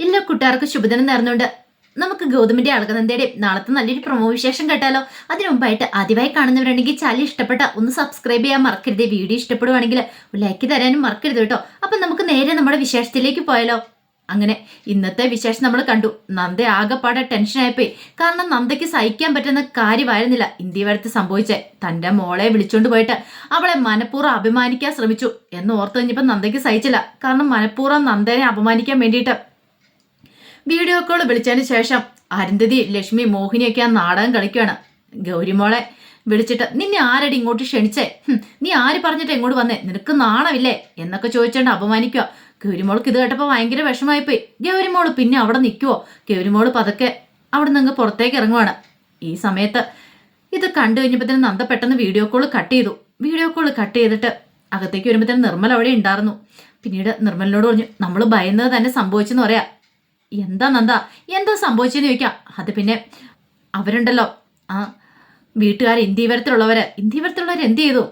എല്ലാ കൂട്ടുകാർക്കും ശുഭദിനം നേർന്നുണ്ട് നമുക്ക് ഗൗതമിന്റെ അളകനന്ദയുടെയും നാളത്തെ നല്ലൊരു പ്രൊമോ വിശേഷം കേട്ടാലോ? അതിനു മുമ്പായിട്ട് ആദ്യമായി കാണുന്നവരാണെങ്കിൽ ചാനൽ ഇഷ്ടപ്പെട്ട ഒന്ന് സബ്സ്ക്രൈബ് ചെയ്യാൻ മറക്കരുത്. വീഡിയോ ഇഷ്ടപ്പെടുവാണെങ്കിൽ ലൈക്ക് തരാനും മറക്കരുത് കേട്ടോ. അപ്പൊ നമുക്ക് നേരെ നമ്മുടെ വിശേഷത്തിലേക്ക് പോയാലോ? അങ്ങനെ ഇന്നത്തെ വിശേഷം നമ്മൾ കണ്ടു. നന്ദ ആകെപ്പാടെ ടെൻഷനായിപ്പോയി കാരണം നന്ദയ്ക്ക് സഹിക്കാൻ പറ്റുന്ന കാര്യമായിരുന്നില്ല. ഇന്ത്യ വരത്ത് സംഭവിച്ച. തന്റെ മോളെ വിളിച്ചോണ്ട് പോയിട്ട് അവളെ മനഃപൂർവം അഭിമാനിക്കാൻ ശ്രമിച്ചു. എന്ന് ഓർത്തു കഴിഞ്ഞപ്പോൾ നന്ദയ്ക്ക് സഹിച്ചില്ല. കാരണം മനഃപൂർവം നന്ദനെ അപമാനിക്കാൻ വേണ്ടിയിട്ട്. വീഡിയോ കോൾ വിളിച്ചതിന് ശേഷം അരുന്ധതി ലക്ഷ്മി മോഹിനിയൊക്കെ ആ നാടകം കളിക്കുകയാണ് ഗൗരിമോളെ വിളിച്ചിട്ട് നിന്നെ ആരടി ഇങ്ങോട്ട് ക്ഷണിച്ചേ? നീ ആര് പറഞ്ഞിട്ട് എങ്ങോട്ട് വന്നേ? നിനക്ക് നാണമില്ലേ? എന്നൊക്കെ ചോദിച്ചോണ്ട് അപമാനിക്കുക ഗൗരിമോൾക്ക് ഇത് കേട്ടപ്പോൾ ഭയങ്കര വിഷമായിപ്പോയി ഗൗരിമോൾ പിന്നെ അവിടെ നിൽക്കുവോ ഗൗരിമോൾ പതുക്കെ അവിടെ നിന്ന് പുറത്തേക്ക് ഇറങ്ങുവാണ്. ഈ സമയത്ത് ഇത് കണ്ടു കഴിഞ്ഞപ്പോൾ നന്ദ പെട്ടെന്ന് വീഡിയോ കോൾ കട്ട് ചെയ്തു. വീഡിയോ കോൾ കട്ട് ചെയ്തിട്ട് അകത്തേക്ക് വരുമ്പോഴത്തേനും നിർമ്മൽ അവിടെ ഉണ്ടായിരുന്നു. പിന്നീട് നിർമ്മലിനോട് പറഞ്ഞു നമ്മൾ ഭയന്നത് തന്നെ സംഭവിച്ചെന്ന് പറയാ. എന്താ നന്ദ? എന്താ സംഭവിച്ചെന്ന് ചോദിക്കാം. അത് പിന്നെ അവരുണ്ടല്ലോ. ആ വീട്ടുകാർ ഇന്ത്യവരത്തിലുള്ളവർ ഇന്ത്യവരത്തിലുള്ളവർ എന്ത് ചെയ്തു?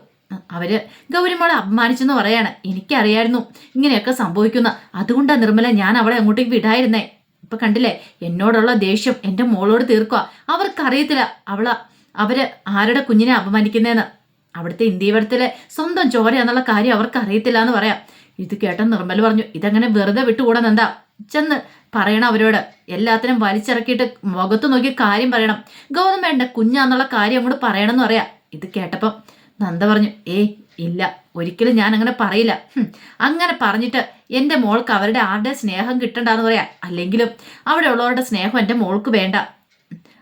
അവർ ഗൗരിമോളെ അപമാനിച്ചെന്ന് പറയാണ്. എനിക്കറിയായിരുന്നു ഇങ്ങനെയൊക്കെ സംഭവിക്കുന്ന. അതുകൊണ്ടാ നിർമ്മല ഞാൻ അവളെ അങ്ങോട്ടേക്ക് വിടായിരുന്നേ ഇപ്പൊ കണ്ടില്ലേ? എന്നോടുള്ള ദേഷ്യം എന്റെ മോളോട് തീർക്കുക അവർക്കറിയത്തില്ല അവള അവർ ആരുടെ കുഞ്ഞിനെ അപമാനിക്കുന്നതെന്ന് അവിടുത്തെ ഇന്ത്യവരത്തിലെ സ്വന്തം ചോരയാന്നുള്ള കാര്യം അവർക്ക് അറിയത്തില്ല എന്ന് പറയാം. ഇത് കേട്ട നിർമ്മൽ പറഞ്ഞു ഇതങ്ങനെ വെറുതെ വിട്ടുകൂടാ എന്താ ചെന്ന് പറയണം അവരോട്. എല്ലാത്തിനും വലിച്ചിറക്കിയിട്ട് മുഖത്ത് നോക്കി കാര്യം പറയണം. ഗൗതം വേണ്ട കുഞ്ഞാന്നുള്ള കാര്യം അങ്ങോട്ട് പറയണം എന്ന് പറയാം. ഇത് കേട്ടപ്പം നന്ദ പറഞ്ഞു ഏയ് ഇല്ല ഒരിക്കലും ഞാൻ അങ്ങനെ പറയില്ല. അങ്ങനെ പറഞ്ഞിട്ട് എന്റെ മോൾക്ക് അവരുടെ ആരുടെ സ്നേഹം കിട്ടണ്ടെന്ന് പറയാം. അല്ലെങ്കിലും അവിടെ ഉള്ളവരുടെ സ്നേഹം എന്റെ മോൾക്ക് വേണ്ട.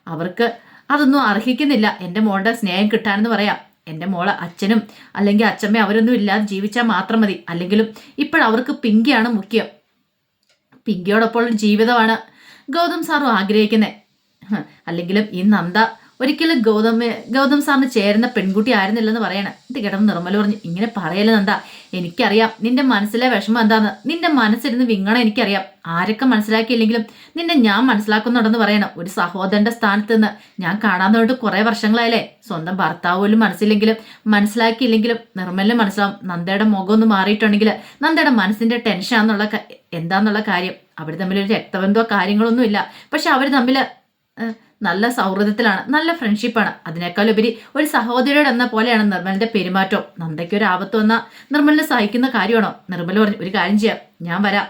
അവർക്ക് അതൊന്നും അർഹിക്കുന്നില്ല. എന്റെ മോളുടെ സ്നേഹം കിട്ടാനെന്ന് പറയാം. എന്റെ മോൾ അച്ഛനും അല്ലെങ്കിൽ അച്ഛമ്മ അവരൊന്നും ഇല്ലാതെ ജീവിച്ചാൽ മാത്രം മതി. അല്ലെങ്കിലും ഇപ്പോഴവർക്ക് പിങ്കിയാണ് മുഖ്യം. പിങ്കിയോടൊപ്പമുള്ള ജീവിതമാണ് ഗൗതം സാറും ആഗ്രഹിക്കുന്നത് അല്ലെങ്കിലും ഈ നന്ദ ഒരിക്കലും ഗൗതമ ഗൗതം സാറിന് ചേരുന്ന പെൺകുട്ടി ആയിരുന്നില്ലെന്ന് പറയണ. ഇത് കിടന്ന് നിർമ്മല പറഞ്ഞു ഇങ്ങനെ പറയല്ല നന്ദ എനിക്കറിയാം. നിന്റെ മനസ്സിലെ വിഷമം എന്താന്ന്? നിന്റെ മനസ്സിരുന്ന് വിങ്ങണം എനിക്കറിയാം. ആരൊക്കെ മനസ്സിലാക്കിയില്ലെങ്കിലും നിന്നെ ഞാൻ മനസ്സിലാക്കുന്നുണ്ടെന്ന് പറയണം. ഒരു സഹോദരന്റെ സ്ഥാനത്ത് നിന്ന് ഞാൻ കാണാൻ കുറെ വർഷങ്ങളായല്ലേ? സ്വന്തം ഭർത്താവ് പോലും മനസ്സിലെങ്കിലും മനസ്സിലാക്കിയില്ലെങ്കിലും നിർമ്മലിന് മനസ്സിലാവും. നന്ദയുടെ മുഖം ഒന്ന് മാറിയിട്ടുണ്ടെങ്കിൽ നന്ദയുടെ മനസ്സിന്റെ ടെൻഷൻ എന്നുള്ള എന്താന്നുള്ള കാര്യം. അവർ തമ്മിൽ ഒരു രക്തബന്ധോ കാര്യങ്ങളൊന്നുമില്ല. പക്ഷെ അവർ തമ്മിൽ നല്ല സൗഹൃദത്തിലാണ് നല്ല ഫ്രണ്ട്ഷിപ്പാണ് അതിനേക്കാൾ ഉപരി ഒരു സഹോദരിയോട് എന്ന പോലെയാണ് നിർമ്മലിന്റെ പെരുമാറ്റം. നന്ദയ്ക്ക് ഒരു ആപത്ത് വന്നാൽ നിർമ്മലിനെ സഹായിക്കുന്ന കാര്യമാണോ? നിർമ്മൽ പറഞ്ഞു ഒരു കാര്യം ചെയ്യാം ഞാൻ വരാം.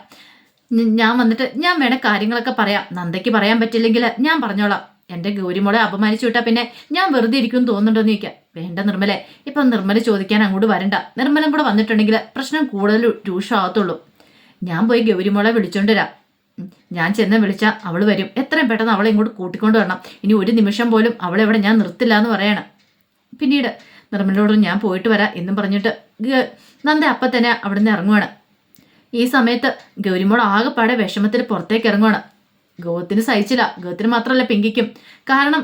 ഞാൻ വന്നിട്ട് ഞാൻ വേണേ കാര്യങ്ങളൊക്കെ പറയാം. നന്ദയ്ക്ക് പറയാൻ പറ്റില്ലെങ്കിൽ ഞാൻ പറഞ്ഞോളാം. എന്റെ ഗൗരിമോളെ അപമാനിച്ചു വിട്ടാ പിന്നെ ഞാൻ വെറുതെ ഇരിക്കും തോന്നുന്നുണ്ടോ എന്ന് ചോദിക്കാം. വേണ്ട നിർമ്മലെ ഇപ്പൊ നിർമ്മല ചോദിക്കാൻ അങ്ങോട്ട് വരണ്ട. നിർമ്മലം കൂടെ വന്നിട്ടുണ്ടെങ്കിൽ പ്രശ്നം കൂടുതൽ രൂക്ഷമാകത്തുള്ളൂ ഞാൻ പോയി ഗൗരിമോളെ വിളിച്ചോണ്ട് വരാം. ഉം. ഞാൻ ചെന്ന് വിളിച്ചാൽ അവൾ വരും. എത്രയും പെട്ടെന്ന് അവളെ ഇങ്ങോട്ട് കൂട്ടിക്കൊണ്ട് വരണം. ഇനി ഒരു നിമിഷം പോലും അവളെ ഇവിടെ ഞാൻ നിർത്തില്ല എന്ന് പറയണം. പിന്നീട് നിർമ്മലോട് ഞാൻ പോയിട്ട് വരാം എന്നും പറഞ്ഞിട്ട് നന്ദ അപ്പം തന്നെ അവിടുന്ന് ഇറങ്ങുവാണ്. ഈ സമയത്ത് ഗൗരിമോൾ ആകെപ്പാടെ വിഷമത്തിൽ പുറത്തേക്ക് ഇറങ്ങുവാണ്. ഗോത്തിന് സഹിച്ചില്ല. ഗോത്തിന് മാത്രമല്ല പിങ്കിക്കും. കാരണം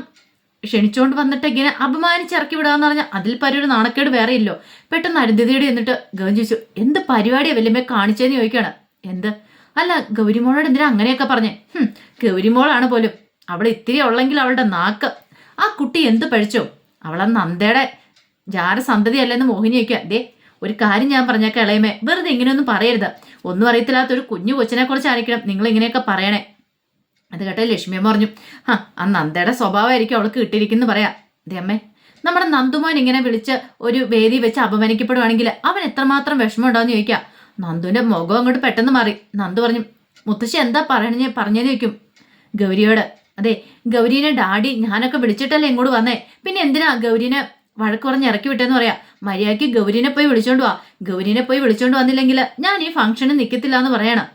ക്ഷണിച്ചുകൊണ്ട് വന്നിട്ട് ഇങ്ങനെ അപമാനിച്ചിറക്കി വിടാന്ന് പറഞ്ഞാൽ അതിൽ പരിയൊരു നാണക്കേട് വേറെ ഇല്ലോ. പെട്ടെന്ന് അരുന്ധതിയുടെ എന്നിട്ട് ഗൗൻ ചോദിച്ചു എന്ത് പരിപാടിയാണ് വല്യമ്മ കാണിച്ചതെന്ന് ചോദിക്കുകയാണ് എന്ത്? അല്ല ഗൗരിമോളോട് എന്തിനാ അങ്ങനെയൊക്കെ പറഞ്ഞേ? ഗൗരിമോളാണ് പോലും. അവൾ ഇത്തിരി ഉള്ളെങ്കിൽ അവളുടെ നാക്ക്. ആ കുട്ടി എന്ത് പഴിച്ചോ അവളെ നന്ദയുടെ ജാരസന്തതിയല്ലെന്ന് മോഹിനി വയ്ക്കുക ദേ ഒരു കാര്യം ഞാൻ പറഞ്ഞേക്കാം ഇളയമേ. വെറുതെ ഇങ്ങനെയൊന്നും പറയരുത്. ഒന്നും അറിയത്തില്ലാത്ത ഒരു കുഞ്ഞു കൊച്ചിനെ കുറിച്ച് ആയിരിക്കണം നിങ്ങൾ ഇങ്ങനെയൊക്കെ പറയണേ. അത് കേട്ട ലക്ഷ്മിയമ്മ പറഞ്ഞു. ഹാ ആ നന്ദയുടെ സ്വഭാവമായിരിക്കും അവൾക്ക് കിട്ടിയിരിക്കുന്നു പറയാം. ദേ അമ്മേ നമ്മുടെ നന്ദുമോൻ ഇങ്ങനെ വിളിച്ച് ഒരു വേദി വെച്ച് അപമാനിക്കപ്പെടുവാണെങ്കിൽ അവൻ എത്രമാത്രം വിഷമം ഉണ്ടാവുമെന്ന് ചോദിക്കാം. നന്ദുവിന്റെ മുഖം അങ്ങോട്ട് പെട്ടെന്ന് മാറി. നന്ദു പറഞ്ഞു മുത്തശ്ശി എന്താ പറഞ്ഞ പറഞ്ഞെന്ന് ചോദിക്കും ഗൗരിയോട് അതെ ഗൗരീനെ ഡാഡി ഞാനൊക്കെ വിളിച്ചിട്ടല്ലേ ഇങ്ങോട്ട് വന്നേ. പിന്നെ എന്തിനാ ഗൗരീനെ വഴക്ക് പറഞ്ഞ് ഇറക്കി വിട്ടെന്ന് പറയാ? മര്യാദയ്ക്ക് ഗൗരീനെ പോയി വിളിച്ചോണ്ട് വാ. ഗൗരീനെ പോയി വിളിച്ചോണ്ട് വന്നില്ലെങ്കിൽ ഞാൻ ഈ ഫംഗ്ഷന് നിൽക്കത്തില്ല എന്ന് പറയണം.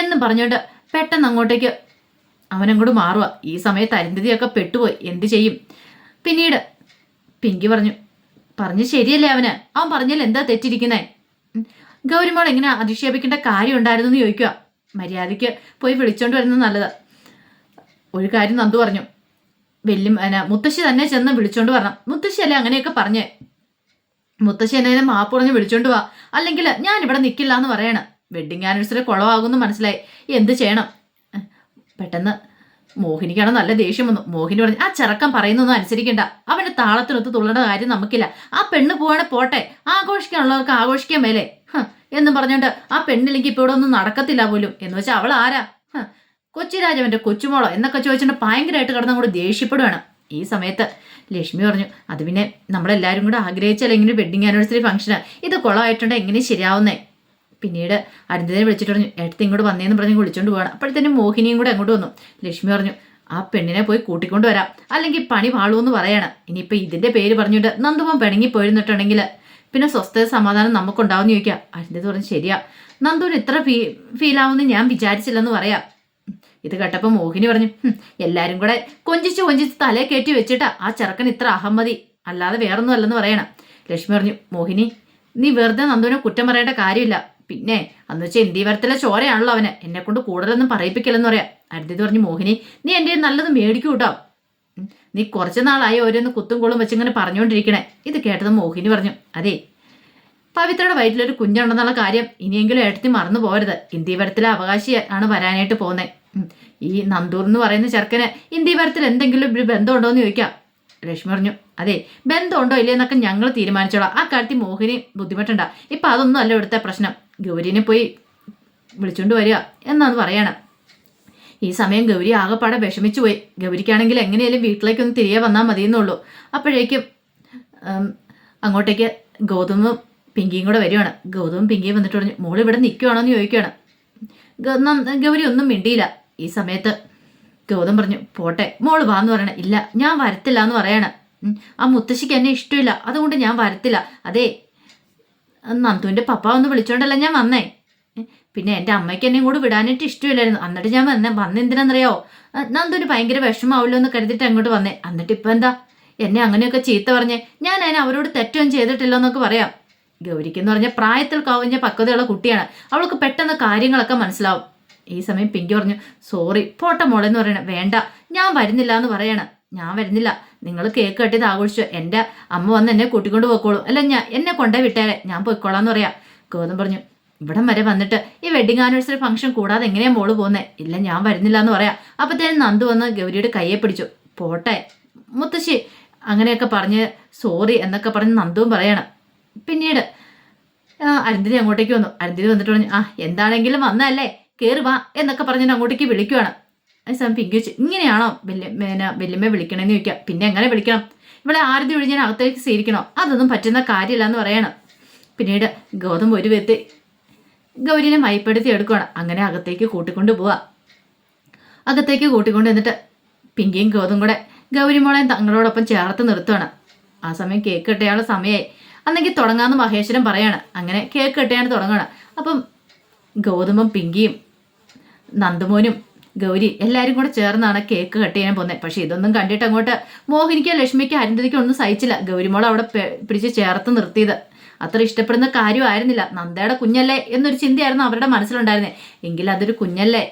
എന്നും പറഞ്ഞോണ്ട് പെട്ടെന്ന് അങ്ങോട്ടേക്ക് അവനങ്ങോട്ട് മാറുക ഈ സമയത്ത് അരുന്ധതിയൊക്കെ പെട്ടുപോയി. എന്ത് ചെയ്യും? പിന്നീട് പിങ്കി പറഞ്ഞു പറഞ്ഞു ശരിയല്ലേ അവന്? അവൻ പറഞ്ഞാൽ എന്താ തെറ്റിരിക്കുന്നേ. ഗൗരിമോൾ എങ്ങനെ അധിക്ഷേപിക്കേണ്ട കാര്യം ഉണ്ടായിരുന്നു എന്ന് ചോദിക്കുക മര്യാദയ്ക്ക് പോയി വിളിച്ചോണ്ട് വരുന്നത് നല്ലത്. ഒരു കാര്യം നന്ദു പറഞ്ഞു. വെല്ലു മുത്തശ്ശി തന്നെ ചെന്ന് വിളിച്ചോണ്ട് വരണം. മുത്തശ്ശി അല്ലേ അങ്ങനെയൊക്കെ പറഞ്ഞേ. മുത്തശ്ശി എന്നെ മാപ്പ് പറഞ്ഞ് വിളിച്ചോണ്ട് വാ. അല്ലെങ്കിൽ ഞാൻ ഇവിടെ നിൽക്കില്ല എന്ന് പറയണ. വെഡിങ് ആനിവേഴ്സറി കുളമാകുമെന്ന് മനസ്സിലായി. എന്ത് ചെയ്യണം? പെട്ടെന്ന് മോഹിനിക്കാണ് നല്ല ദേഷ്യം വന്നു. മോഹിനി പറഞ്ഞു ആ ചെറുക്കം പറയുന്നൊന്നും അനുസരിക്കണ്ട. അവന്റെ താളത്തിനൊത്ത് തുള്ളേണ്ട കാര്യം നമുക്കില്ല. ആ പെണ്ണ് പോവാണെ പോട്ടെ. ആഘോഷിക്കാനുള്ളവർക്ക് ആഘോഷിക്കാൻ മേലെ. എന്നും പറഞ്ഞോണ്ട് ആ പെണ്ണില്ലെങ്കിൽ ഇപ്പൊ ഇവിടെ ഒന്നും നടക്കത്തില്ല പോലും. എന്ന് വെച്ചാൽ അവൾ ആരാ? കൊച്ചിരാജവന്റെ കൊച്ചുമോളോ? എന്നൊക്കെ ചോദിച്ചിട്ട് ഭയങ്കരമായിട്ട് കിടന്ന് അങ്ങോട്ട് ഈ സമയത്ത് ലക്ഷ്മി പറഞ്ഞു അത് പിന്നെ നമ്മളെല്ലാവരും കൂടെ ആഗ്രഹിച്ചാൽ എങ്ങനെ വെഡിങ് ആനിവേഴ്സറി ഫംഗ്ഷന് ഇത് കുളമായിട്ടുണ്ട് എങ്ങനെ ശരിയാവുന്നേ? പിന്നീട് അരുന്തതിനെ വിളിച്ചിട്ട് പറഞ്ഞു ഏട്ടത്തി ഇങ്ങോട്ട് വന്നേന്ന് പറഞ്ഞ് വിളിച്ചോണ്ട് പോകണം അപ്പോഴത്തേനും മോഹിനിയും കൂടെ അങ്ങോട്ട് വന്നു. ലക്ഷ്മി പറഞ്ഞു ആ പെണ്ണിനെ പോയി കൂട്ടിക്കൊണ്ട് വരാം. അല്ലെങ്കിൽ പണി പാളൂന്ന് പറയണം. ഇനിയിപ്പോൾ ഇതിന്റെ പേര് പറഞ്ഞുകൊണ്ട് നന്ദുമോൻ പിണങ്ങി പോയിരുന്നിട്ടുണ്ടെങ്കിൽ പിന്നെ സ്വസ്ഥത സമാധാനം നമുക്കുണ്ടാവുമെന്ന് ചോദിക്കുക അതിന്റെ പറഞ്ഞു ശരിയാ. നന്ദുവിന് ഇത്ര ഫീ ഫീലാവുമെന്ന് ഞാൻ വിചാരിച്ചില്ലെന്ന് പറയാം. ഇത് കേട്ടപ്പോൾ മോഹിനി പറഞ്ഞു എല്ലാവരും കൂടെ കൊഞ്ചിച്ച് കൊഞ്ചിച്ച് തലേ കയറ്റി വെച്ചിട്ടാ. ആ ചെറുക്കൻ ഇത്ര അഹമ്മതി. അല്ലാതെ വേറൊന്നും അല്ലെന്ന് പറയണം. ലക്ഷ്മി പറഞ്ഞു മോഹിനി നീ വെറുതെ നന്ദുവിനെ കുറ്റം പറയേണ്ട കാര്യമില്ല. പിന്നെ അന്ന് വെച്ചാൽ ഇന്ത്യവരത്തിലെ ചോരയാണല്ലോ അവന്. എന്നെ കൊണ്ട് കൂടുതലൊന്നും പറയിപ്പിക്കില്ലെന്ന് പറയാം. അരുതി പറഞ്ഞു മോഹിനി നീ എന്റെ നല്ലത് മേടിക്കൂ കേട്ടോ. ഉം, നീ കുറച്ച് നാളായി ഓരോന്ന് കുത്തും കോളും വെച്ചിങ്ങനെ പറഞ്ഞുകൊണ്ടിരിക്കണേ ഇത് കേട്ടത് മോഹിനി പറഞ്ഞു. അതെ. പവിത്രയുടെ വയറ്റിലൊരു കുഞ്ഞുണ്ടെന്നുള്ള കാര്യം ഇനിയെങ്കിലും ഏട്ടത്തി മറന്നു പോരുത് ഇന്ത്യവരത്തിലെ അവകാശി ആണ് വരാനായിട്ട് പോകുന്നത് ഈ നന്ദൂർ എന്ന് പറയുന്ന ചെറുക്കന് ഇന്ത്യവരത്തിൽ എന്തെങ്കിലും ഒരു ബന്ധമുണ്ടോ എന്ന് ചോദിക്കാം. രശ്മി പറഞ്ഞു അതെ ബന്ധമുണ്ടോ ഇല്ലയെന്നൊക്കെ ഞങ്ങൾ തീരുമാനിച്ചോളാം. ആ കാര്യത്തിൽ മോഹിനി ബുദ്ധിമുട്ടുണ്ടാ. ഇപ്പം അതൊന്നും അല്ല ഇവിടുത്തെ പ്രശ്നം. ഗൗരിനെ പോയി വിളിച്ചുകൊണ്ട് വരിക എന്നാന്ന് പറയണം. ഈ സമയം ഗൗരി ആകെപ്പാടെ വിഷമിച്ചു പോയി ഗൗരിക്കാണെങ്കിൽ എങ്ങനെയാലും വീട്ടിലേക്കൊന്ന് തിരികെ വന്നാൽ മതിയെന്നുള്ളൂ. അപ്പോഴേക്കും അങ്ങോട്ടേക്ക് ഗൗതമും പിങ്കിയും കൂടെ വരികയാണ്. ഗൗതമും പിങ്കിയും വന്നിട്ട് പറഞ്ഞു മോൾ ഇവിടെ നിൽക്കുവാണോ എന്ന് ചോദിക്കുകയാണ് ഗൗരി ഒന്നും മിണ്ടിയില്ല. ഈ സമയത്ത് ഗൗതം പറഞ്ഞു പോട്ടെ മോൾ വാന്ന് പറയണ. ഇല്ല ഞാൻ വരത്തില്ല എന്ന് പറയണ. ആ മുത്തശ്ശിക്ക് എന്നെ ഇഷ്ടമില്ല. അതുകൊണ്ട് ഞാൻ വരത്തില്ല. അതെ നന്ദുവിന്റെ പപ്പ ഒന്ന് വിളിച്ചോണ്ടല്ല ഞാൻ വന്നേ. പിന്നെ എന്റെ അമ്മയ്ക്ക് എന്നെയും കൂടെ വിടാനായിട്ട് ഇഷ്ടമില്ലായിരുന്നു. എന്നിട്ട് ഞാൻ വന്ന. വന്നെന്തിനാണെന്നറിയോ ആ, നന്ദുവിന് ഭയങ്കര വിഷമാവുമല്ലോ എന്ന് കരുതിയിട്ട് അങ്ങോട്ട് വന്നേ. എന്നിട്ട് ഇപ്പം എന്താ? എന്നെ അങ്ങനെയൊക്കെ ചീത്ത പറഞ്ഞേ. ഞാൻ അതിനെ അവരോട് തെറ്റൊന്നും ചെയ്തിട്ടില്ല എന്നൊക്കെ പറയാം. ഗൗരിക്ക് എന്ന് പറഞ്ഞ പ്രായത്തിൽ കവിഞ്ഞ പക്വതയുള്ള കുട്ടിയാണ്. അവൾക്ക് പെട്ടെന്ന് കാര്യങ്ങളൊക്കെ മനസ്സിലാവും. ഈ സമയം പിങ്കി പറഞ്ഞു സോറി പോട്ടെ മോളെ എന്ന് പറയണ. വേണ്ട ഞാൻ വരുന്നില്ല എന്ന് പറയണ. ഞാൻ വരുന്നില്ല. നിങ്ങൾ കേക്ക് കെട്ടിയത് ആഘോഷിച്ചു? എന്റെ അമ്മ വന്ന് എന്നെ കൂട്ടിക്കൊണ്ട് പോയിക്കോളൂ. അല്ല ഞാൻ എന്നെ കൊണ്ടേ വിട്ടേരെ. ഞാൻ പോയിക്കോളാന്ന് പറയാം. ഗൗതം പറഞ്ഞു ഇവിടം വരെ വന്നിട്ട് ഈ വെഡിങ് ആനിവേഴ്സറി ഫംഗ്ഷൻ കൂടാതെ എങ്ങനെയാ മോൾ പോകുന്നത് ഇല്ല ഞാൻ വരുന്നില്ല എന്ന് പറയാം. അപ്പത്തേനും നന്ദു വന്ന് ഗൗരിയുടെ കയ്യെ പിടിച്ചു. പോട്ടെ മുത്തശ്ശി അങ്ങനെയൊക്കെ പറഞ്ഞ് സോറി എന്നൊക്കെ പറഞ്ഞ് നന്ദുവും പറയണം. പിന്നീട് അരുന്തിരി അങ്ങോട്ടേക്ക് വന്നു. അരുന്തിരി വന്നിട്ട് പറഞ്ഞു ആ എന്താണെങ്കിലും വന്നല്ലേ കയറി വാ എന്നൊക്കെ പറഞ്ഞ് അങ്ങോട്ടേക്ക് വിളിക്കുവാണ്. അതിന് സമയം പിങ്കി ഇങ്ങനെയാണോ വല്യമ്മേന വല്യമ്മ വിളിക്കണമെന്ന് ചോദിക്കാം. പിന്നെ എങ്ങനെ വിളിക്കണം? ഇവിടെ ആരതി ഒഴിഞ്ഞാൽ അകത്തേക്ക് സ്വീകരിക്കണോ? അതൊന്നും പറ്റുന്ന കാര്യമില്ല എന്ന് പറയണം. പിന്നീട് ഗൗതം ഒരു വ്യക്തി ഗൗരിനെ മയപ്പെടുത്തി എടുക്കുകയാണ് അങ്ങനെ അകത്തേക്ക് കൂട്ടിക്കൊണ്ട് പോവാ. അകത്തേക്ക് കൂട്ടിക്കൊണ്ട് എന്നിട്ട് പിങ്കിയും ഗോതും കൂടെ ഗൗരിമോളെയും തങ്ങളോടൊപ്പം ചേർത്ത് നിർത്തുകയാണ് ആ സമയം കേക്ക് കെട്ടിയാനുള്ള സമയമായി അന്നെങ്കിൽ തുടങ്ങാമെന്ന് മഹേശ്വരൻ പറയാണ്. അങ്ങനെ കേക്ക് കെട്ടിയാണ് തുടങ്ങണം അപ്പം ഗൗതമും പിങ്കിയും നന്ദമോനും ഗൗരി എല്ലാവരും കൂടെ ചേർന്നാണ് കേക്ക് കട്ട് ചെയ്യാൻ പോകുന്നത് പക്ഷെ ഇതൊന്നും കണ്ടിട്ട് അങ്ങോട്ട് മോഹിനിക്കോ ലക്ഷ്മിക്കോ അരുന്ധതിക്കോ ഒന്നും സഹിച്ചില്ല. ഗൗരിമോൾ അവിടെ പിടിച്ച് ചേർത്ത് നിർത്തിയത്. അത്ര ഇഷ്ടപ്പെടുന്ന കാര്യമായിരുന്നില്ല. നന്ദയുടെ കുഞ്ഞല്ലേ എന്നൊരു ചിന്തയായിരുന്നു അവരുടെ മനസ്സിലുണ്ടായിരുന്നത് എങ്കിൽ അതൊരു കുഞ്ഞല്ലേ?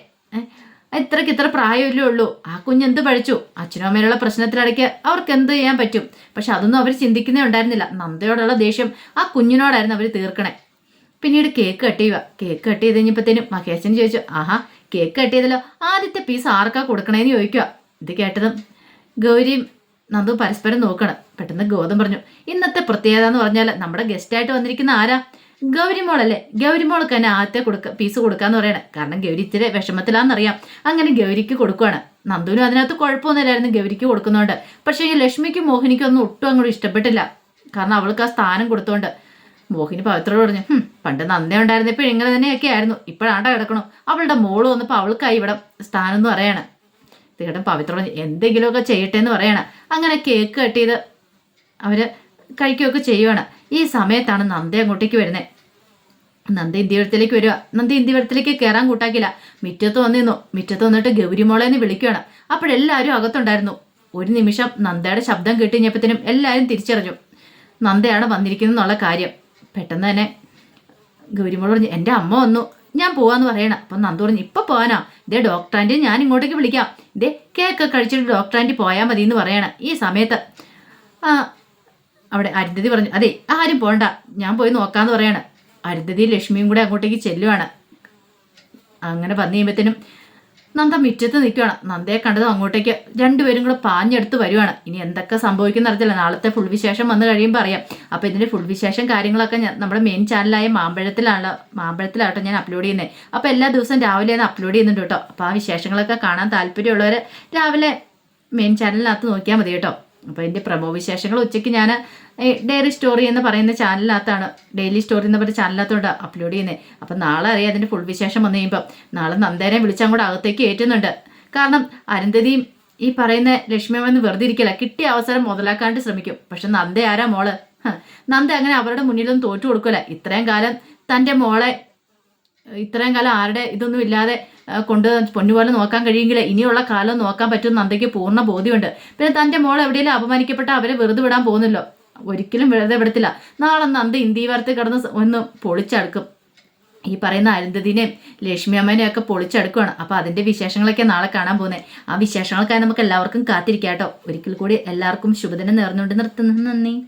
ഇത്രയ്ക്ക് ഇത്ര പ്രായമല്ലേ ഉള്ളൂ. ആ കുഞ്ഞ് എന്ത് പഴിച്ചു അച്ഛനും അമ്മയിലുള്ള പ്രശ്നത്തിനിടയ്ക്ക് അവർക്ക് എന്ത് ചെയ്യാൻ പറ്റും? പക്ഷെ അതൊന്നും അവർ ചിന്തിക്കുന്നേ ഉണ്ടായിരുന്നില്ല. നന്ദയോടുള്ള ദേഷ്യം ആ കുഞ്ഞിനോടായിരുന്നു അവർ തീർക്കണേ. പിന്നീട് കേക്ക് കട്ട് ചെയ്യുക. കേക്ക് കട്ട് ചെയ്ത് കഴിഞ്ഞപ്പോഴത്തേനും മഹേശൻ ചോദിച്ചു ആഹാ കേക്ക് കട്ട് ചെയ്തല്ലോ. ആദ്യത്തെ പീസ് ആർക്കാ കൊടുക്കണേന്ന് ചോദിക്കുക? ഇത് കേട്ടതും ഗൗരിയും നന്ദു പരസ്പരം നോക്കണം. പെട്ടെന്ന് ഗൗതം പറഞ്ഞു ഇന്നത്തെ പ്രത്യേകത എന്ന് പറഞ്ഞാൽ നമ്മുടെ ഗസ്റ്റായിട്ട് വന്നിരിക്കുന്ന ആരാ? ഗൗരിമോളല്ലേ? ഗൗരിമോൾക്ക് തന്നെ ആദ്യത്തെ കൊടുക്ക പീസ് കൊടുക്കാന്ന് പറയണേ. കാരണം ഗൗരി ഇത്തിരി വിഷമത്തിലാണെന്നറിയാം. അങ്ങനെ ഗൗരിക്ക് കൊടുക്കുവാണ്. നന്ദുവിനും അതിനകത്ത് കുഴപ്പമൊന്നുമില്ലായിരുന്നു ഗൗരിക്ക് കൊടുക്കുന്നതുകൊണ്ട് പക്ഷേ ഈ ലക്ഷ്മിക്കും മോഹിനിക്കും ഒന്നും ഒട്ടും അങ്ങോട്ട് ഇഷ്ടപ്പെട്ടില്ല. കാരണം അവൾക്ക് ആ സ്ഥാനം കൊടുത്തോണ്ട്. മോഹിനി പവിത്രോട് പറഞ്ഞു പണ്ട് പണ്ട് നന്ദ ഉണ്ടായിരുന്നപ്പോൾ ഇങ്ങനെ തന്നെയൊക്കെ ആയിരുന്നു. ഇപ്പോഴാണ്ട കിടക്കണോ. അവളുടെ മോൾ വന്നപ്പോൾ അവൾക്കായി ഇവിടെ സ്ഥാനം എന്ന് പറയാണ്. തീർച്ചയായിട്ടും പവിത്രം എന്തെങ്കിലുമൊക്കെ ചെയ്യട്ടെ എന്ന് പറയണം. അങ്ങനെ കേക്ക് കട്ട് ചെയ്ത് അവർ കഴിക്കുകയൊക്കെ ചെയ്യുവാണ്. ഈ സമയത്താണ് നന്ദ അങ്ങോട്ടേക്ക് വരുന്നത് നന്ദി ഇന്ത്യവരത്തിലേക്ക് വരിക. നന്ദി ഇന്ത്യവരത്തിലേക്ക് കയറാൻ കൂട്ടാക്കില്ല. മിറ്റത്ത് വന്നിരുന്നു. മിറ്റത്ത് വന്നിട്ട് ഗൗരിമോളെ എന്ന് വിളിക്കുകയാണ് അപ്പോഴെല്ലാവരും അകത്തുണ്ടായിരുന്നു. ഒരു നിമിഷം നന്ദയുടെ ശബ്ദം കേട്ടുകഴിഞ്ഞപ്പോഴത്തേനും എല്ലാവരും തിരിച്ചറിഞ്ഞു. നന്ദയാണ് വന്നിരിക്കുന്നത് എന്നുള്ള കാര്യം. പെട്ടെന്ന് തന്നെ ഗൗരിമോൾ പറഞ്ഞു എന്റെ അമ്മ വന്നു. ഞാൻ പോവാന്ന് പറയണം. അപ്പം നന്ദു പറഞ്ഞു ഇപ്പം പോകാനോ ഇതേ ഡോക്ടറാന്റെ ഞാൻ ഇങ്ങോട്ടേക്ക് വിളിക്കാം. ഇതേ കേക്ക് കഴിച്ചിട്ട് ഡോക്ടറാന്റെ പോയാൽ മതി എന്ന് പറയണം ഈ സമയത്ത്. അവിടെ അരുന്ധതി പറഞ്ഞു അതെ ആരും പോണ്ട. ഞാൻ പോയി നോക്കാന്ന് പറയാണ്. അരുന്ധതി ലക്ഷ്മിയും കൂടെ അങ്ങോട്ടേക്ക് ചെല്ലുവാണ്. അങ്ങനെ വന്നു കഴിയുമ്പോഴത്തേനും നന്ദ മുറ്റത്ത് നിൽക്കുകയാണ് നന്ദയെ കണ്ടത് അങ്ങോട്ടേക്ക് രണ്ടുപേരും കൂടെ പാഞ്ഞെടുത്ത് വരുവാണ്. ഇനി എന്തൊക്കെ സംഭവിക്കുന്ന അറിയത്തില്ല. നാളത്തെ ഫുൾ വിശേഷം വന്നു കഴിയുമ്പോൾ അറിയാം. അപ്പോൾ ഇതിന്റെ ഫുൾ വിശേഷം കാര്യങ്ങളൊക്കെ ഞാൻ നമ്മുടെ മെയിൻ ചാനലായ മാമ്പഴത്തിലാണ്. മാമ്പഴത്തിലാട്ടോ ഞാൻ അപ്ലോഡ് ചെയ്യുന്നത് അപ്പോൾ എല്ലാ ദിവസവും രാവിലെ അത് അപ്ലോഡ് ചെയ്യുന്നുണ്ട് കേട്ടോ. അപ്പോൾ ആ വിശേഷങ്ങളൊക്കെ കാണാൻ താല്പര്യമുള്ളവർ രാവിലെ മെയിൻ ചാനലിനകത്ത് നോക്കിയാൽ മതി കേട്ടോ. അപ്പോൾ എന്റെ പ്രമോ വിശേഷങ്ങൾ ഉച്ചയ്ക്ക് ഞാൻ ഡെയറി സ്റ്റോറി എന്ന് പറയുന്ന ചാനലിനകത്താണ് ഡെയിലി സ്റ്റോറി എന്ന് പറയുന്ന ചാനലിനകത്തോണ്ട് അപ്ലോഡ് ചെയ്യുന്നത് അപ്പം നാളെ അറിയാം അതിന്റെ ഫുൾ വിശേഷം വന്നു കഴിയുമ്പോൾ നാളെ നന്ദേനെ വിളിച്ചാൽ കൂടെ അകത്തേക്ക് ഏറ്റുന്നുണ്ട് കാരണം അരുന്ധതിയും ഈ പറയുന്ന ലക്ഷ്മിയമ്മന്ന് വെറുതെ ഇരിക്കില്ല. കിട്ടിയ അവസരം മുതലാക്കാണ്ട് ശ്രമിക്കും. പക്ഷെ നന്ദ ആരാ മോൾ? നന്ദ അങ്ങനെ അവരുടെ മുന്നിലൊന്നും തോറ്റു കൊടുക്കില്ല ഇത്രയും കാലം തന്റെ മോളെ ഇത്രയും കാലം ആരുടെ ഇതൊന്നും ഇല്ലാതെ കൊണ്ട് പൊന്നുപോലെ നോക്കാൻ കഴിയുമെങ്കിൽ ഇനിയുള്ള കാലം നോക്കാൻ പറ്റും നന്ദയ്ക്ക് പൂർണ ബോധ്യമുണ്ട്. പിന്നെ തന്റെ മോൾ എവിടെയെങ്കിലും അപമാനിക്കപ്പെട്ട അവരെ വെറുതെ വിടാൻ പോകുന്നല്ലോ? ഒരിക്കലും വെറുതെ വിടത്തില്ല. നാളെ നന്ദ ഇന്ത്യ വാർത്ത കിടന്ന് ഒന്ന് പൊളിച്ചടുക്കും. ഈ പറയുന്ന അരുന്ധതിനെയും ലക്ഷ്മി അമ്മേനെയും ഒക്കെ പൊളിച്ചെടുക്കുകയാണ് അപ്പോൾ അതിന്റെ വിശേഷങ്ങളൊക്കെ നാളെ കാണാൻ പോകുന്നത് ആ വിശേഷങ്ങൾക്കായി നമുക്ക് എല്ലാവർക്കും കാത്തിരിക്കാം കേട്ടോ. ഒരിക്കൽ കൂടി എല്ലാവർക്കും ശുഭദിനം നേർന്നുകൊണ്ട് നിർത്തുന്നു. നന്ദി.